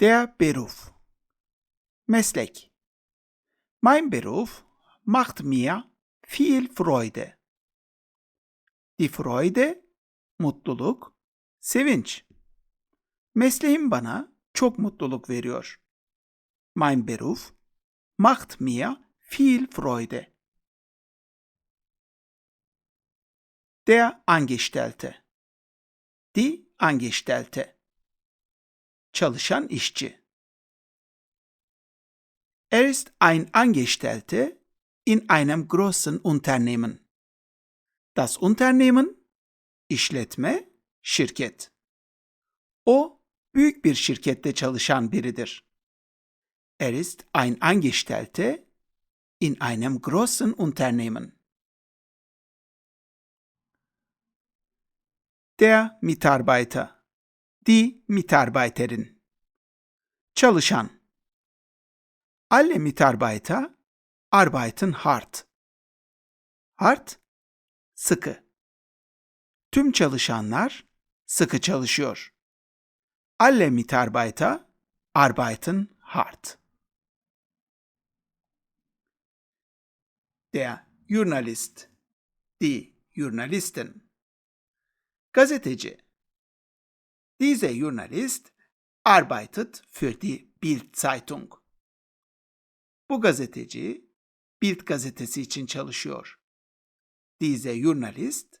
Der Beruf. Meslek. Mein Beruf macht mir viel Freude. Die Freude, mutluluk, sevinç. Mesleğim bana çok mutluluk veriyor. Mein Beruf macht mir viel Freude. Der Angestellte. Die Angestellte. Çalışan işçi. Er ist ein Angestellte in einem großen Unternehmen. Das Unternehmen, işletme, şirket. O, büyük bir şirkette çalışan biridir. Er ist ein Angestellte in einem großen Unternehmen. Der Mitarbeiter. Die Mitarbeiterin. Çalışan. Alle Mitarbeiter arbeiten hart. Hart, sıkı. Tüm çalışanlar sıkı çalışıyor. Alle Mitarbeiter arbeiten hart. Der Journalist. Die Journalisten. Gazeteci. Diese Journalist arbeitet für die Bild-Zeitung. Bu gazeteci Bild gazetesi için çalışıyor. Diese Journalist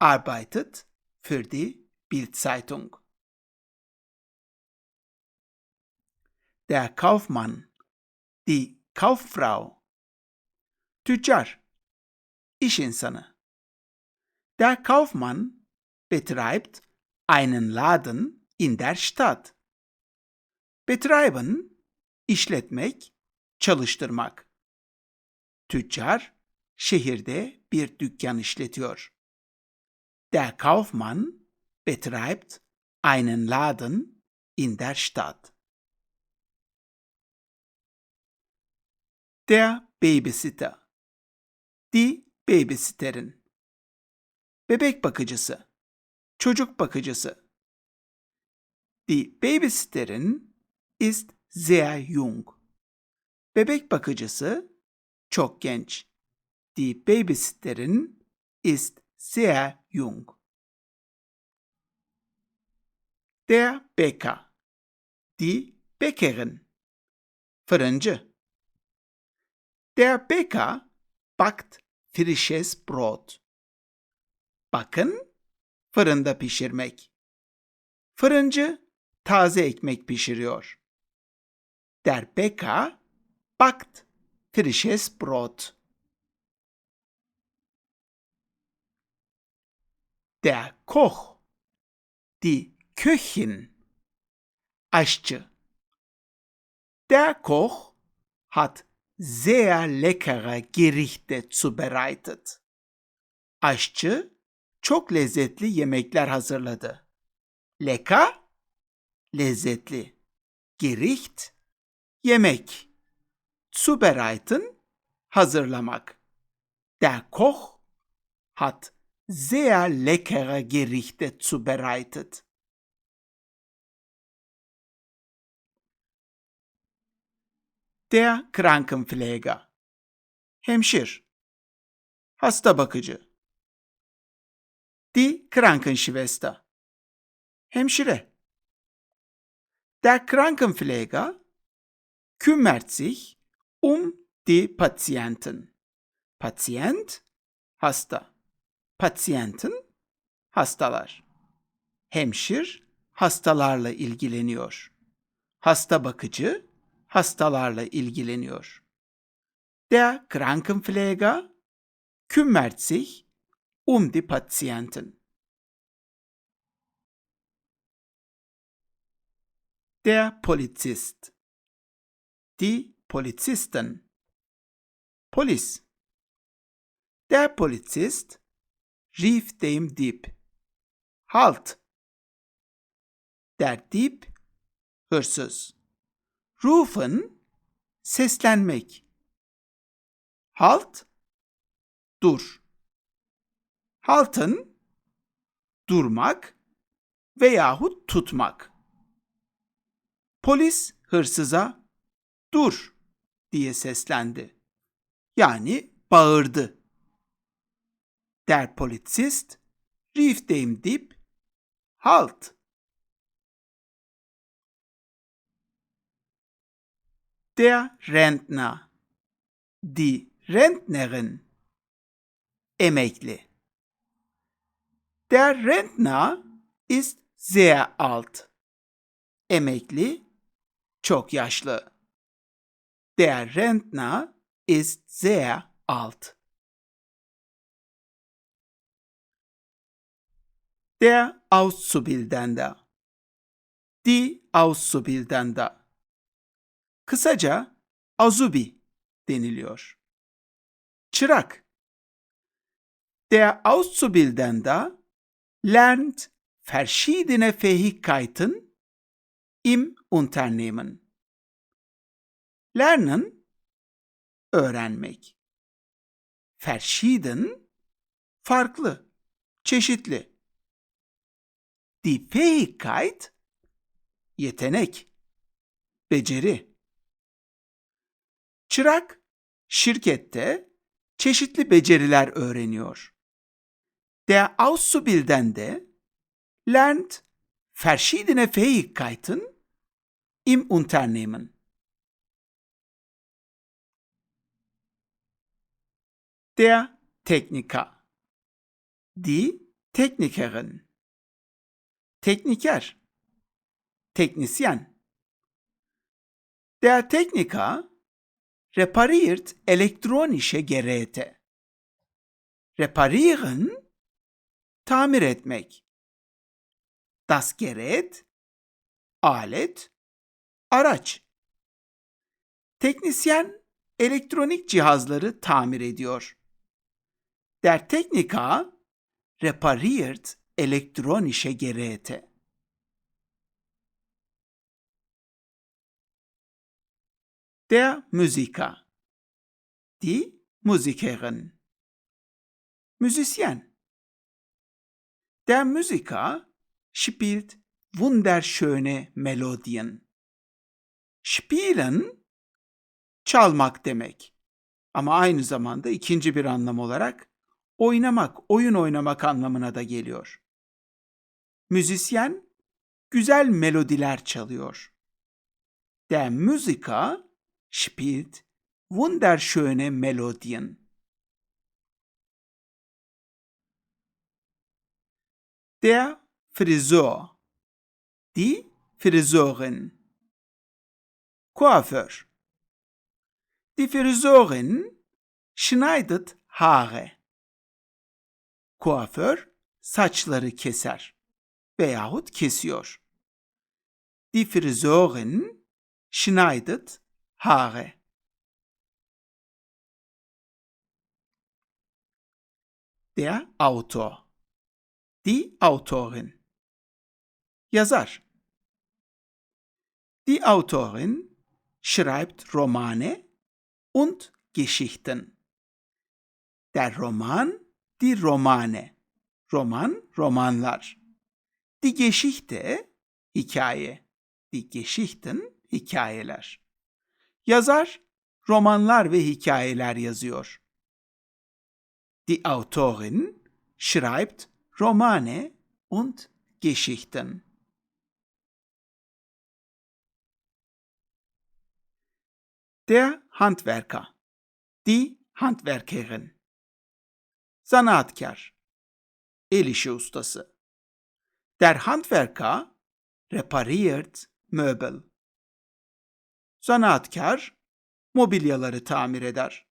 arbeitet für die Bild-Zeitung. Der Kaufmann, die Kauffrau. Tüccar, iş insanı. Der Kaufmann betreibt einen Laden in der Stadt. Betreiben, işletmek, çalıştırmak. Tüccar, şehirde bir dükkan işletiyor. Der Kaufmann betreibt einen Laden in der Stadt. Der Babysitter. Die Babysitterin. Bebek bakıcısı. Çocuk bakıcısı. Die Babysitterin ist sehr jung. Bebek bakıcısı çok genç. Die Babysitterin ist sehr jung. Der Bäcker. Die Bäckerin. Fırıncı. Der Bäcker backt frisches Brot. Bakın, fırında pişirmek. Fırıncı taze ekmek pişiriyor. Der Bäcker backt frisches Brot. Der Koch, die Köchin, aşçı. Der Koch hat sehr leckere Gerichte zubereitet. Aşçı çok lezzetli yemekler hazırladı. Lecker, lezzetli. Gericht, yemek. Zubereiten, hazırlamak. Der Koch hat sehr leckere Gerichte zubereitet. Der Krankenpfleger. Hemşir. Hasta bakıcı. Die Krankenschwester. Hemşire. Der Krankenpfleger kümmert sich um die Patienten. Patient, hasta. Patienten, hastalar. Hemşir, hastalarla ilgileniyor. Hasta bakıcı, hastalarla ilgileniyor. Der Krankenpfleger kümmert sich um die Patienten. Der Polizist. Die Polizisten. Polis. Der Polizist rief dem Dieb. Halt! Der Dieb, hırsız. Rufen, seslenmek. Halt, dur. Haltın, durmak veyahut tutmak. Polis hırsıza dur diye seslendi. Yani bağırdı. Der Polizist rief dem Halt. Der Rentner. Die Rentnerin. Emekli. Der Rentner ist sehr alt. Emekli çok yaşlı. Der Rentner ist sehr alt. Der Auszubildende. Die Auszubildende. Kısaca azubi deniliyor. Çırak. Der Auszubildende lernt verschiedene Fähigkeiten im Unternehmen. Lernen öğrenmek. Verschieden farklı, çeşitli. Die Fähigkeit yetenek, beceri. Çırak şirkette çeşitli beceriler öğreniyor. Der Auszubildende lernt verschiedene Fähigkeiten im Unternehmen. Der Techniker. Die Technikerin. Tekniker. Teknisyen. Der Techniker repariert elektronische Geräte. Reparieren tamir etmek. Das Gerät alet, araç. Teknisyen elektronik cihazları tamir ediyor. Der Techniker repariert elektronische Geräte. Der Musiker. Die Musikerin. Müzisyen. Der Musiker spielt wunderschöne Melodien. Spielen çalmak demek. Ama aynı zamanda ikinci bir anlam olarak oynamak, oyun oynamak anlamına da geliyor. Müzisyen güzel melodiler çalıyor. Der Musiker spielt wunderschöne Melodien. Der Friseur. Die Friseurin. Coiffeur. Die Friseurin schneidet Haare. Kuaför saçları keser veyahut kesiyor. Die Friseurin schneidet Haare. Der Autor. Die Autorin. Yazar. Die Autorin schreibt Romane und Geschichten. Der Roman, die Romane. Roman, romanlar. Die Geschichte, hikaye. Die Geschichten, hikayeler. Yazar, romanlar ve hikayeler yazıyor. Die Autorin schreibt Romane und Geschichten. Der Handwerker. Die Handwerkerin. Zanaatkar. El işi ustası. Der Handwerker repariert Möbel. Zanaatkar mobilyaları tamir eder.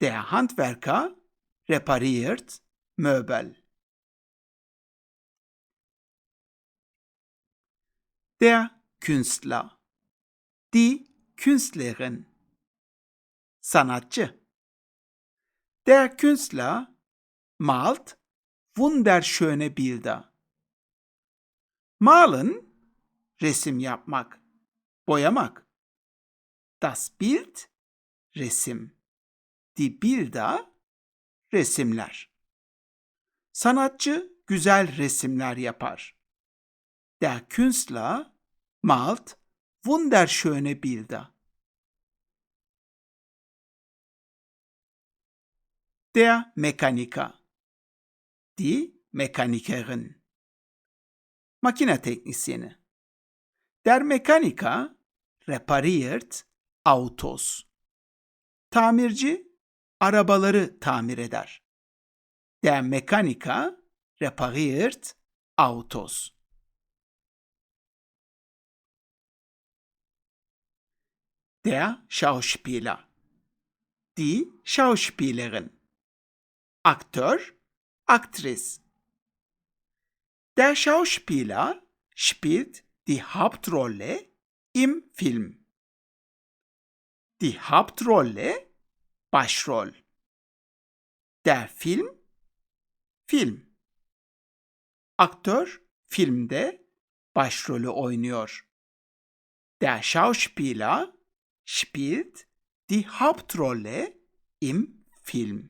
Der Handwerker repariert Möbel. Der Künstler. Die Künstlerin. Sanatçı. Der Künstler malt wunderschöne Bilder. Malen resim yapmak, boyamak. Das Bild resim. Die Bilder resimler. Sanatçı güzel resimler yapar. Der Künstler malt wunderschöne Bilder. Der Mechaniker. Die Mechanikerin. Makine teknisyeni. Der Mechaniker repariert Autos. Tamirci arabaları tamir eder. Der Mechaniker repariert Autos. Der Schauspieler. Die Schauspielerin. Aktör, Aktris. Der Schauspieler spielt die Hauptrolle im Film. Die Hauptrolle Başrol. Der Film Film. Aktör filmde başrolü oynuyor. Der Schauspieler spielt die Hauptrolle im Film.